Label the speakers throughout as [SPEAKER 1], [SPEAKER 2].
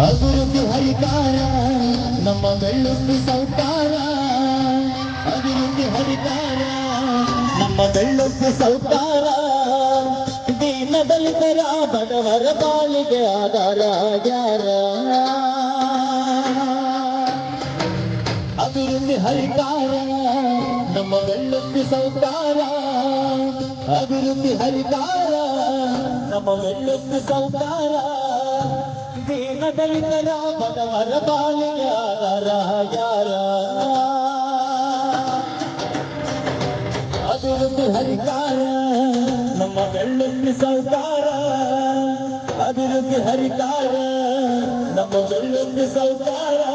[SPEAKER 1] ಅಭಿವೃದ್ಧಿ ಹರಿಕಾರ, ನಮ್ಮ ಬೆಳ್ಳುಂಡಿ ಸೌಕಾರ. ಅಭಿವೃದ್ಧಿ ಹರಿಕಾರ, ನಮ್ಮ ಬೆಳ್ಳುಂಡಿ ಸೌಕಾರ. ದೀನ ದಲಿತರ ಬಡವರ ಬಾಳಿಗೆ ಆಧಾರ ಯಾರ? ಅಭಿವೃದ್ಧಿ ಹರಿಕಾರ, ನಮ್ಮ ಬೆಳ್ಳುಂಡಿ ಸೌಕಾರ. ಅಭಿವೃದ್ಧಿ ಹರಿಕಾರ, ನಮ್ಮ ಬೆಳ್ಳುಂಡಿ ಸೌಕಾರ. ದೀನ ದಲಿತರ ಬಡವರ ಬಾಳಿಗೆ ಯಾರ ಅದು ಅಭಿವೃದ್ಧಿ ಹರಿಕಾರ, ನಮ್ಮ ಬೆಳ್ಳುಂಡಿ ಸೌಕಾರ. ಅಭಿವೃದ್ಧಿ ಹರಿಕಾರ, ನಮ್ಮ ಬೆಳ್ಳುಂಡಿ ಸೌಕಾರ.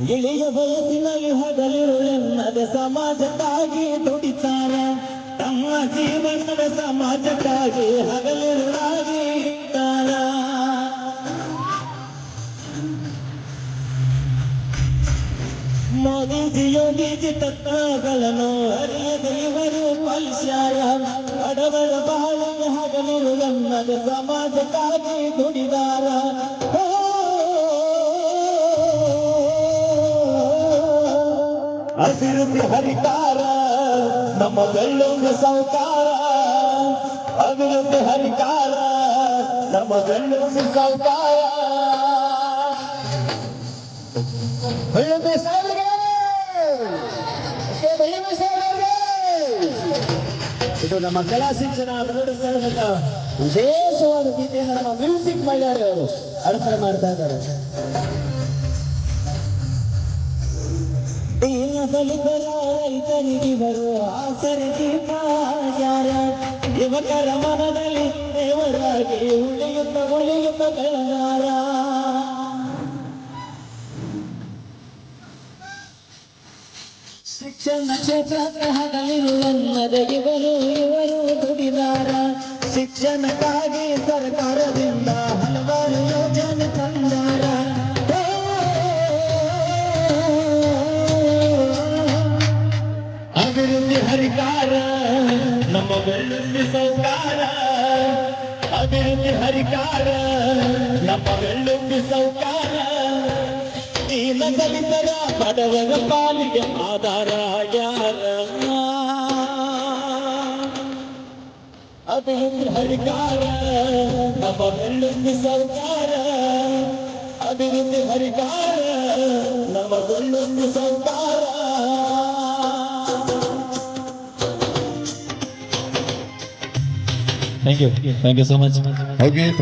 [SPEAKER 1] ಇಳಿಯ ಬಯಸಿನಲ್ಲಿ ಹಗಲಿರುಳೆನ್ನದೆ ಸಮಾಜಕ್ಕಾಗಿ ದುಡಿತಾರ. ತಮ್ಮ ಜೀವನದ ಸಮಾಜಕ್ಕಾಗಿ ಹಗಲಿರುಳಾಗಿ ಇರ್ತಾರ ಮೋದಿಜಿ ಯೋಗಿಜಿ ತತ್ವಗಳನ್ನು ಅರಿಯದೆ ಇವರು ಪಾಲಿಸ್ಯಾರ. ಬಡವರ ಬಾಳಿಗೆ ಹಗಲಿರುಳೆನ್ನದೆ ಸಮಾಜಕ್ಕಾಗಿ ದುಡಿದಾರ. ಅಭಿವೃದ್ಧಿ ಹರಿಕಾರ ನಮ್ಮ ಬೆಳ್ಳೂರು ಸೌಕಾರ ಅಭಿವೃದ್ಧಿ ಹರಿಕಾರ ನಮ್ಮ ಬೆಳ್ಳೂರು ಸೌಕಾರ! ಏ, ಬೆಳ್ಳೂರು ಸಾಹೇಬ್ರಿಗೆ! ಇದು ನಮ್ಮ ಕಲಾ ಶಿಕ್ಷಣ ಅಭಿವೃದ್ಧಿ ವಿಶೇಷವಾದ ಗೀತೆಯನ್ನು ನಮ್ಮ ಮ್ಯೂಸಿಕ್ ಮಹಿಳೆಯರು ಅಡಚಣೆ ಮಾಡ್ತಾ ಇದ್ದಾರೆ ರೈತನಿಗಿವರು ಆಸರೆ ದೀಪ ಯಾರ ಯುವಕರ ಮನದಲ್ಲಿ ದೇವರಾಗಿ ಉಳಿಯುತ್ತ ಉಳಿಯುತ್ತ ಬೆಳಗಾರ. ಶಿಕ್ಷಣ ಕ್ಷೇತ್ರ ಇವರು ಇವರು ದುಡಿದಾರ. ಶಿಕ್ಷಣಕ್ಕಾಗಿ ಸರ್ಕಾರದಿಂದ ಬೆಳ್ಳುಂಡಿ ಸೌಕಾರ ಅಭಿವೃದ್ಧಿ ಹರಿಕಾರ, ನಮ್ಮ ಬೆಳ್ಳುಂಡಿ ಸೌಕಾರ ದೀನ ದಲಿತರ ಬಡವರ ಪಾಲಿಗೆ ಆಧಾರ ಯಾರ? ಅಭಿವೃದ್ಧಿ ಹರಿಕಾರ, ನಮ್ಮ ಬೆಳ್ಳುಂಡಿ ಸೌಕಾರ ಅಭಿವೃದ್ಧಿ ಹರಿಕಾರ, ನಮ್ಮ ಬೆಳ್ಳುಂಡಿ ಸೌಕಾರ
[SPEAKER 2] Thank you. Thank
[SPEAKER 3] you so much. Okay.